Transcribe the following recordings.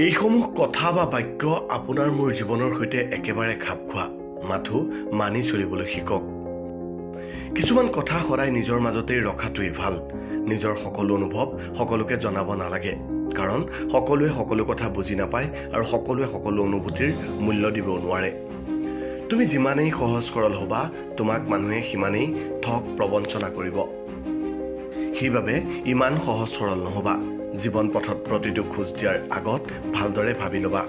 এইসমূহ কথা বা বাক্য আপোনাৰ মোৰ জীৱনৰ সৈতে একেবাৰে খাপ খোৱা মাথো মানি চলিবলৈ শিকক। কিছুমান কথা সদায় নিজৰ মাজতেই ৰখাটোৱেই ভাল। নিজৰ সকলো অনুভৱ সকলোকে জনাব নালাগে কাৰণ সকলোৱে সকলো কথা বুজি নাপায় আৰু সকলোৱে সকলো অনুভূতিৰ মূল্য দিবও নোৱাৰে। তুমি যিমানেই সহজ সৰল হ'বা তোমাক মানুহে সিমানেই ঠগ প্ৰবঞ্চনা কৰিব। সেইবাবে ইমান সহজ সৰল নহ'বা। জীৱন পথত প্ৰতিটো খোজ দিয়াৰ আগত ভালদৰে ভাবি ল'বা।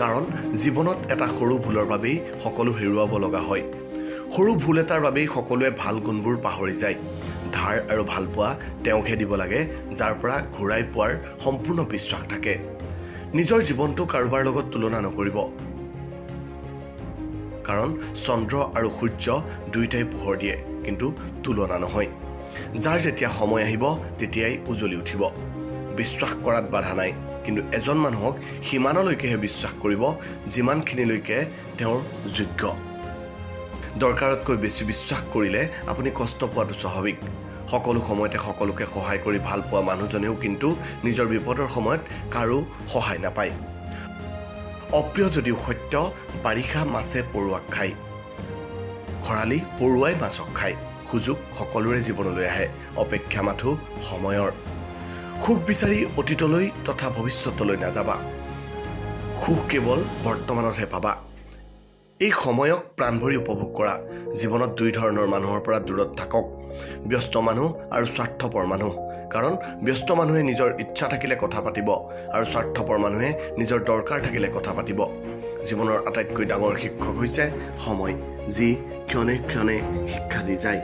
কাৰণ জীৱনত এটা সৰু ভুলৰ বাবেই সকলো হেৰুৱাব লগা হয়। সৰু ভুল এটাৰ বাবেই সকলোৱে ভাল গুণবোৰ পাহৰি যায়। ধাৰ আৰু ভালপোৱা তেওঁকহে দিব লাগে যাৰ পৰা ঘূৰাই পোৱাৰ সম্পূৰ্ণ বিশ্বাস থাকে। নিজৰ জীৱনটো কাৰোবাৰ লগত তুলনা নকৰিব। কাৰণ চন্দ্ৰ আৰু সূৰ্য দুয়োটাই পোহৰ দিয়ে কিন্তু তুলনা নহয়। যাৰ যেতিয়া সময় আহিব তেতিয়াই উজ্বলি উঠিব। বিশ্বাস কৰাত বাধা নাই। কিন্তু এজন মানুহক সিমানলৈকেহে বিশ্বাস কৰিব যিমানখিনিলৈকে তেওঁৰ যোগ্য। দৰকাৰতকৈ বেছি বিশ্বাস কৰিলে আপুনি কষ্ট পোৱাটো স্বাভাৱিক। সকলো সময়তে সকলোকে সহায় কৰি ভাল পোৱা মানুহজনেও কিন্তু নিজৰ বিপদৰ সময়ত কাৰো সহায় নাপায়। অপ্ৰিয় যদিও সত্য বাৰিষা মাছে পৰুৱাক খায়। খৰালি পৰুৱাই মাছক খায়। সুযোগ সকলোৰে জীৱনলৈ আহে অপেক্ষা মাথো সময়ৰ। সুখ বিচাৰি অতীতলৈ তথা ভৱিষ্যতলৈ নাযাবা। সুখ কেৱল বৰ্তমানতহে পাবা। এই সময়ক প্ৰাণভৰি উপভোগ কৰা। জীৱনত দুই ধৰণৰ মানুহৰ পৰা দূৰত থাকক। ব্যস্ত মানুহ আৰু স্বাৰ্থপৰ মানুহ। কাৰণ ব্যস্ত মানুহে নিজৰ ইচ্ছা থাকিলে কথা পাতিব আৰু স্বাৰ্থপৰ মানুহে নিজৰ দৰকাৰ থাকিলে কথা পাতিব। জীৱনৰ আটাইতকৈ ডাঙৰ শিক্ষক হৈছে সময় যি ক্ষণে ক্ষণে শিক্ষা দি যায়।